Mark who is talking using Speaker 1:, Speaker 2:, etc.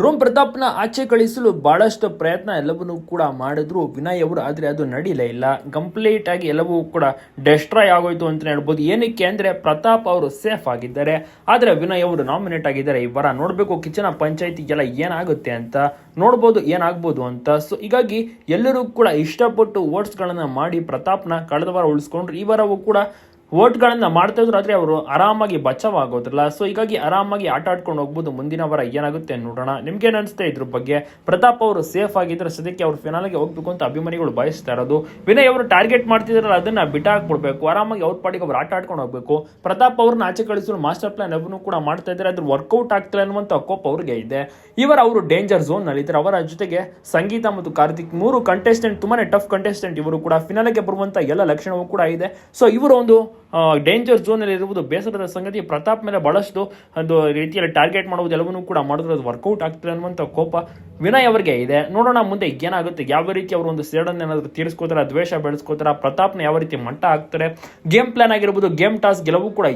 Speaker 1: Drone ಪ್ರತಾಪ್ನ ಆಚೆ ಕಳಿಸಲು ಬಹಳಷ್ಟು ಪ್ರಯತ್ನ ಎಲ್ಲವನ್ನೂ ಕೂಡ ಮಾಡಿದ್ರು. ವಿನಯ್ ಅವರು, ಆದರೆ ಅದು ನಡೀಲೇ ಇಲ್ಲ. ಕಂಪ್ಲೀಟ್ ಆಗಿ ಎಲ್ಲವೂ ಕೂಡ ಡೆಸ್ಟ್ರಾಯ್ ಆಗೋಯ್ತು ಅಂತ ಹೇಳ್ಬೋದು. ಏನಕ್ಕೆ ಅಂದರೆ ಪ್ರತಾಪ್ ಅವರು ಸೇಫ್ ಆಗಿದ್ದಾರೆ. ಆದರೆ ವಿನಯ್ ಅವರು ನಾಮಿನೇಟ್ ಆಗಿದ್ದಾರೆ. ಈ ವಾರ ನೋಡಬೇಕು, ಕಿಚನ ಪಂಚಾಯತಿಗೆಲ್ಲ ಏನಾಗುತ್ತೆ ಅಂತ. ನೋಡ್ಬೋದು, ಏನಾಗ್ಬೋದು ಅಂತ. ಸೊ ಹೀಗಾಗಿ ಎಲ್ಲರೂ ಕೂಡ ಇಷ್ಟಪಟ್ಟು ವೋಟ್ಸ್ಗಳನ್ನು ಮಾಡಿ ಪ್ರತಾಪ್ನ ಕಳೆದ ವಾರ ಉಳಿಸ್ಕೊಂಡ್ರು. ಈ ವಾರವೂ ಕೂಡ ವೋಟ್ಗಳನ್ನ ಮಾಡ್ತಾ ಇದ್ರು ಆದರೆ ಅವರು ಆರಾಮಾಗಿ ಬಚಾವಾಗೋದಿಲ್ಲ ಸೊ ಹೀಗಾಗಿ ಆರಾಮಾಗಿ ಆಟ ಆಡ್ಕೊಂಡು ಹೋಗ್ಬೋದು. ಮುಂದಿನ ವಾರ ಏನಾಗುತ್ತೆ ನೋಡೋಣ. ನಿಮ್ಗೆ ಅನಿಸ್ತಾ ಇದ್ರ ಬಗ್ಗೆ? ಪ್ರತಾಪ್ ಅವರು ಸೇಫ್ ಆಗಿದ್ರೆ ಸದ್ಯಕ್ಕೆ ಅವ್ರು ಫಿನಾಲಿಗೆ ಹೋಗ್ಬೇಕು ಅಂತ ಅಭಿಮಾನಿಗಳು ಬಯಸ್ತಾ ಇರೋದು. ವಿನಯ್ ಅವರು ಟಾರ್ಗೆಟ್ ಮಾಡ್ತಿದ್ರಲ್ಲ, ಅದನ್ನ ಬಿಟ್ಟಾಕ್ಬಿಡ್ಬೇಕು ಆರಾಮಾಗಿ ಅವ್ರ ಪಾಡಿಗೆ ಅವ್ರು ಆಟ ಆಡ್ಕೊಂಡು ಹೋಗ್ಬೇಕು. ಪ್ರತಾಪ್ ಅವ್ರನ್ನ ಆಚೆ ಕಳಿಸಲು ಮಾಸ್ಟರ್ ಪ್ಲಾನ್ ಅವನು ಕೂಡ ಮಾಡ್ತಾ ಇದ್ದಾರೆ. ಅದ್ರ ವರ್ಕೌಟ್ ಆಗ್ತಿಲ್ಲ ಅನ್ನುವಂಥ ಕೋಪ ಅವ್ರಿಗೆ ಇದೆ. ಇವರ ಅವರು ಡೇಂಜರ್ ಝೋನ್ನಲ್ಲಿ ಇದ್ದಾರೆ. ಅವರ ಜೊತೆಗೆ ಸಂಗೀತ ಮತ್ತು ಕಾರ್ತಿಕ್ ಮೂರು ಕಂಟೆಸ್ಟೆಂಟ್ ತುಂಬಾನೇ ಟಫ್ ಕಂಟೆಸ್ಟೆಂಟ್ ಇವರು ಕೂಡ ಫಿನಾಲಿಗೆ ಬರುವಂಥ ಎಲ್ಲ ಲಕ್ಷಣವೂ ಕೂಡ ಇದೆ. ಸೊ ಇವರು ಒಂದು ಡೇಂಜರ್ ಝೋನ್ ಅಲ್ಲಿ ಇರುವುದು ಬೇಸರದ ಸಂಗತಿ. ಪ್ರತಾಪ್ ಮೇಲೆ ಬಹಳಷ್ಟು ಒಂದು ರೀತಿಯಲ್ಲಿ ಟಾರ್ಗೆಟ್ ಮಾಡುವುದು ಎಲ್ಲವನ್ನೂ ಕೂಡ ಮಾಡಿದ್ರೆ ಅದು ವರ್ಕೌಟ್ ಆಗ್ತದೆ ಅನ್ನುವಂಥ ಕೋಪ ವಿನಯ್ ಅವರಿಗೆ ಇದೆ. ನೋಡೋಣ ಮುಂದೆ ಏನಾಗುತ್ತೆ, ಯಾವ ರೀತಿ ಅವರು ಒಂದು ಸೇಡನ್ನು ಏನಾದರೂ ತೀರಿಸ್ಕೋತಾರೆ, ದ್ವೇಷ ಬೆಳೆಸ್ಕೋತಾರೆ, ಪ್ರತಾಪ್ನ ಯಾವ ರೀತಿ ಮಟ್ಟ ಹಾಕ್ತಾರೆ ಗೇಮ್ ಪ್ಲಾನ್ ಆಗಿರ್ಬೋದು ಗೇಮ್ ಟಾಸ್ ಗೆಲುವು ಕೂಡ